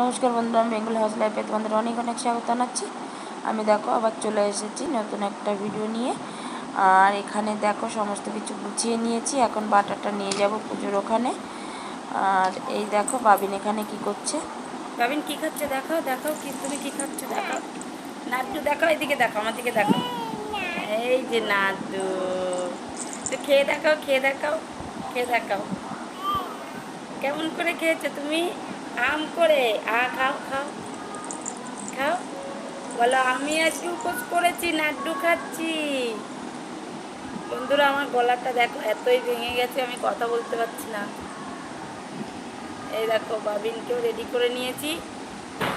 নমস্কার বন্ধুরা আমি বেঙ্গল হাউস লাইফে তোমাদের অনেক অনেক স্বাগত জানাচ্ছি। আমি দেখো, আবার চলে এসেছি নতুন একটা ভিডিও নিয়ে। আর এখানে দেখো, সমস্ত কিছু গুছিয়ে নিয়েছি। এখন বাটারটা নিয়ে যাব পুজোর ওখানে। আর এই দেখো, বাবিন এখানে কি করছে? বাবিন কি খাচ্ছে দেখো দেখো কি, তুমি কি খাচ্ছ দেখো নাড্ডু দেখো এদিকে দেখো আমার দিকে দেখো এই যে নাড্ডু। তো খেয়ে দেখাও খেয়ে দেখাও খেয়ে দেখাও। কেমন করে খেয়েছো তুমি? আম করে, আ খাও খাও খাও। বলো, আমি আজকে উপোস করেছি, নাড্ডু খাচ্ছি। বন্ধুরা, আমার গলাটা দেখো, এতই ভেঙে গেছে, আমি কথা বলতে পারছি না। এই দেখো, বাবিনকেও রেডি করে নিয়েছি।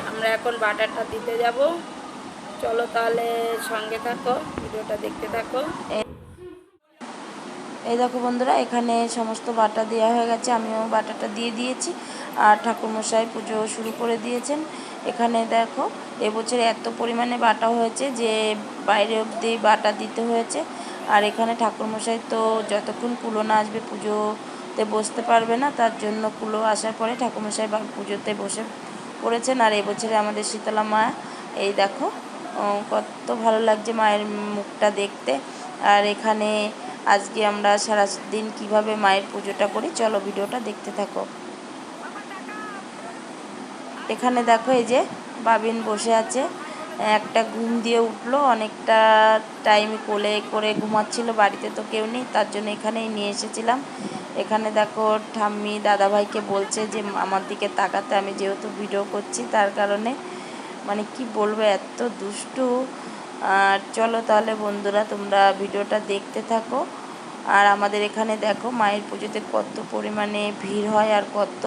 আমরা এখন বাটারটা দিতে যাব। চলো তাহলে সঙ্গে থাকো, ভিডিওটা দেখতে থাকো। এই দেখো বন্ধুরা, এখানে সমস্ত বাটা দেওয়া হয়ে গেছে, আমিও বাটাটা দিয়ে দিয়েছি। আর ঠাকুরমশাই পুজো শুরু করে দিয়েছেন। এখানে দেখো, এবছর এত পরিমাণে বাটা হয়েছে যে বাইরে অবধি বাটা দিতে হয়েছে। আর এখানে ঠাকুরমশাই তো যতক্ষণ কুলো না আসবে পুজোতে বসতে পারবে না, তার জন্য কুলো আসার পরে ঠাকুরমশাই পুজোতে বসে পড়েছেন। আর এবছরে আমাদের শীতলা মা, এই দেখো কত ভালো লাগছে মায়ের মুখটা দেখতে। আর এখানে আজকে আমরা সারা দিন কীভাবে মায়ের পুজোটা করি, চলো ভিডিওটা দেখতে থাকো। এখানে দেখো এই যে বাবিন বসে আছে। একটা ঘুম দিয়ে উঠল, অনেকটা টাইম কোলে করে ঘুমাচ্ছিল, বাড়িতে তো কেউ নেই, তার জন্য এখানেই নিয়ে এসেছিলাম। এখানে দেখো ঠাম্মি দাদাভাইকে বলছে যে, আমার দিকে তাকাতে, আমি যেহেতু ভিডিও করছি, তার কারণে মানে কি বলব, এত দুষ্টু আর চলো তাহলে বন্ধুরা, তোমরা ভিডিওটা দেখতে থাকো। আর আমাদের এখানে দেখো, মায়ের পুজোতে কত পরিমাণে ভিড় হয় আর কত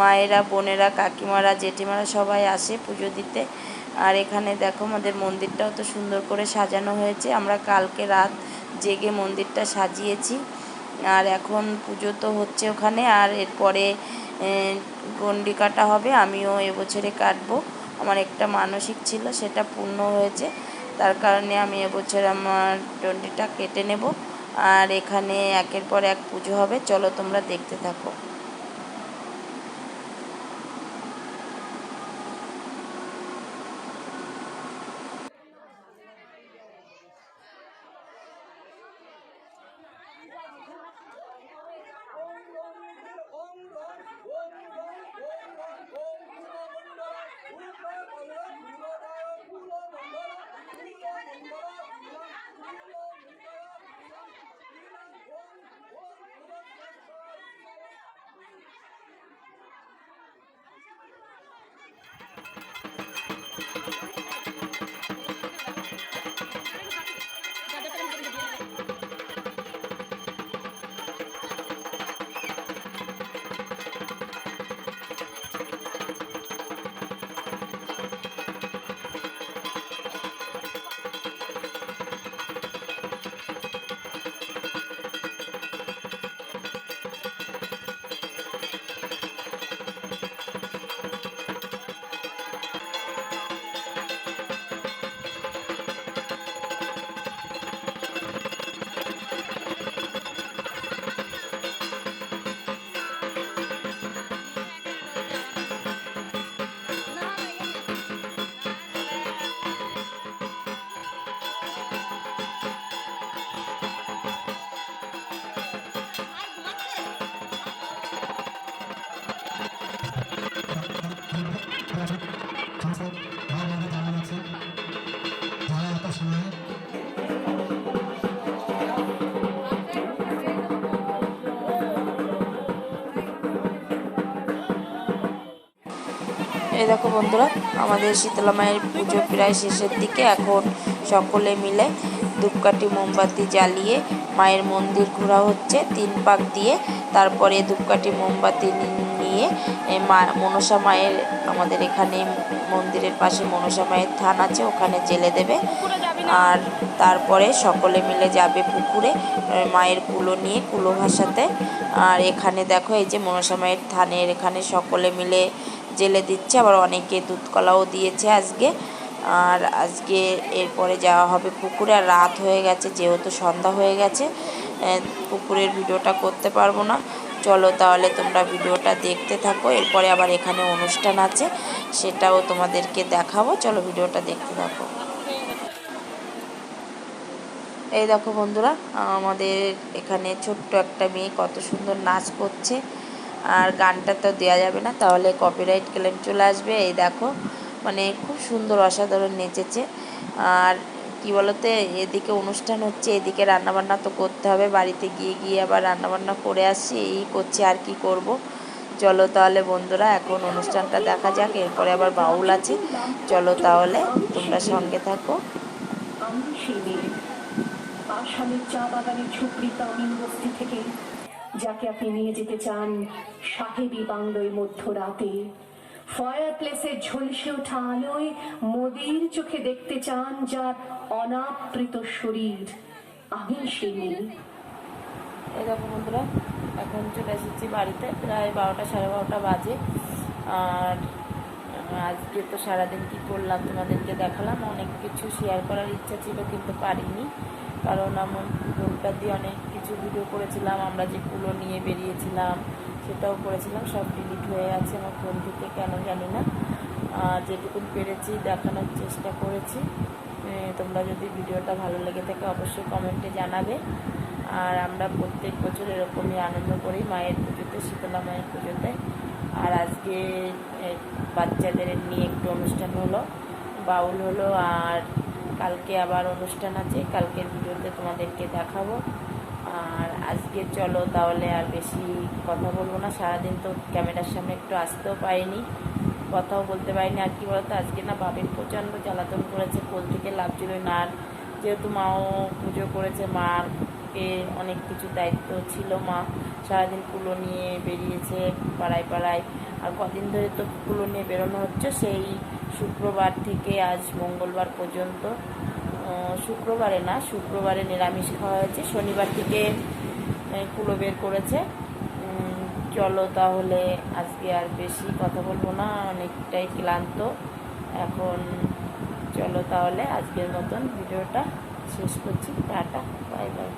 মায়েরা, বোনেরা, কাকিমারা, জেঠিমারা সবাই আসে পুজো দিতে। আর এখানে দেখো, আমাদের মন্দিরটাও তো সুন্দর করে সাজানো হয়েছে। আমরা কালকে রাত জেগে মন্দিরটা সাজিয়েছি। আর এখন পুজো তো হচ্ছে ওখানে। আর এরপরে গন্ডি কাটা হবে। আমিও এবছরে কাটবো। আমার একটা মানসিক ছিল, সেটা পূর্ণ হয়েছে। তার কারণে আমি এবছর আমার টোয়েন্টিটা কেটে নেব। আর এখানে একের পর এক পুজো হবে। চলো তোমরা দেখতে থাকো। এই দেখো বন্ধুরা, আমাদের শীতলা মায়ের পুজো প্রায় শেষের দিকে। এখন সকলে মিলে ধূপকাঠি মোমবাতি জ্বালিয়ে মায়ের মন্দির ঘোরা হচ্ছে তিন পাক দিয়ে। তারপরে ধূপকাঠি মোমবাতি নিয়ে মা, মনসা মায়ের, আমাদের এখানে মন্দিরের পাশে মনসা মায়ের থান আছে, ওখানে জেলে দেবে। আর তারপরে সকলে মিলে যাবে পুকুরে মায়ের কুলো নিয়ে, কুলো ভাসাতে আর এখানে দেখো এই যে মনসা মায়ের থানের এখানে সকলে মিলে জেলে দিচ্ছে, আবার অনেকে দুধ কলাও দিয়েছে আজকে। আর আজকে এরপরে যাওয়া হবে পুকুরে, আর রাত হয়ে গেছে, যেহেতু সন্ধ্যা হয়ে গেছে পুকুরের ভিডিওটা করতে পারব না। চলো তাহলে তোমরা ভিডিওটা দেখতে থাকো, এরপরে আবার এখানে অনুষ্ঠান আছে, সেটাও তোমাদেরকে দেখাবো। চলো ভিডিওটা দেখতে থাকো। এই দেখো বন্ধুরা, আমাদের এখানে ছোট্ট একটা মেয়ে কত সুন্দর নাচ করছে। আর গানটা তো দেওয়া যাবে না, তাহলে কপিরাইট ক্লেম চলে আসবে। এই দেখো মানে খুব সুন্দর, অসাধারণ নেচেছে। আর কি বলতো, এদিকে অনুষ্ঠান হচ্ছে, এদিকে রান্নাবান্না তো করতে হবে। বাড়িতে গিয়ে গিয়ে আবার রান্নাবান্না করে আসছি, এই করছি, আর কি করব? চলো তাহলে বন্ধুরা, এখন অনুষ্ঠানটা দেখা যাক, এরপরে আবার বাউল আছে। চলো তাহলে, তোমরা সঙ্গে থাকো। চা থেকে যাকে আপনি নিয়ে যেতে চান, সাহেবি বাংলোয় মধ্যরাতে। ফায়ার প্লেসের ঝলসে ওঠা আলোয় মোদির চোখে দেখতে চান যার অনাবৃত শরীর। আমি সেই মেয়ে বন্ধুরা, এখন চলে এসেছি বাড়িতে, প্রায় বারোটা, সাড়ে বারোটা বাজে। আর আজকে তো সারাদিন কী করলাম তোমাদেরকে দেখালাম। অনেক কিছু শেয়ার করার ইচ্ছা ছিল কিন্তু পারিনি। কারণ আমার ফোনটা দিয়ে অনেক কিছু ভিডিও করেছিলাম, আমরা যে কুলো নিয়ে বেরিয়েছিলাম সেটাও করেছিলাম, সব ডিলিট হয়ে আছে আমার ফোন থেকে, কেন জানি না। আর যেটুকুন পেরেছি দেখানোর চেষ্টা করেছি। তোমরা যদি ভিডিওটা ভালো লেগে থাকে অবশ্যই কমেন্টে জানাবে। আর আমরা প্রত্যেক বছর এরকমই আনন্দ করি মায়ের পুজোতে, শীতলা মায়ের পুজোতে। আর আজকে বাচ্চাদের নিয়ে একটু অনুষ্ঠান হলো, বাউল হলো আর কালকে আবার অনুষ্ঠান আছে, কালকের ভিডিওতে তোমাদেরকে দেখাবো। আর আজকে চলো তাহলে আর বেশি কথা বলব না, সারাদিন তো ক্যামেরার সামনে একটু আসতেও পাইনি কথাও বলতে পারিনি। আর কি বলতো, আজকে না বাবিন প্রচণ্ড জ্বালাতন করেছে, কোল থেকে লাভছিল না। আর যেহেতু মাও পুজো করেছে মার কে অনেক কিছু দায়িত্ব ছিল মা সারাদিন কুলো নিয়ে বেরিয়েছে পাড়ায় পাড়ায়। আর কদিন ধরে তো কুলো নিয়ে বেরোনো হচ্ছে, সেই শুক্রবার থেকে আজ মঙ্গলবার পর্যন্ত। শুক্রবারে না, শুক্রবারে নিরামিষ খাওয়া হয়েছে। শনিবার থেকে কুলো বের করেছে। চলো তাহলে আজকে আর বেশি কথা বলব না, অনেকটাই ক্লান্ত। এখন চলো তাহলে আজকের মতন ভিডিওটা শেষ করছি। Ta-ta, bye bye.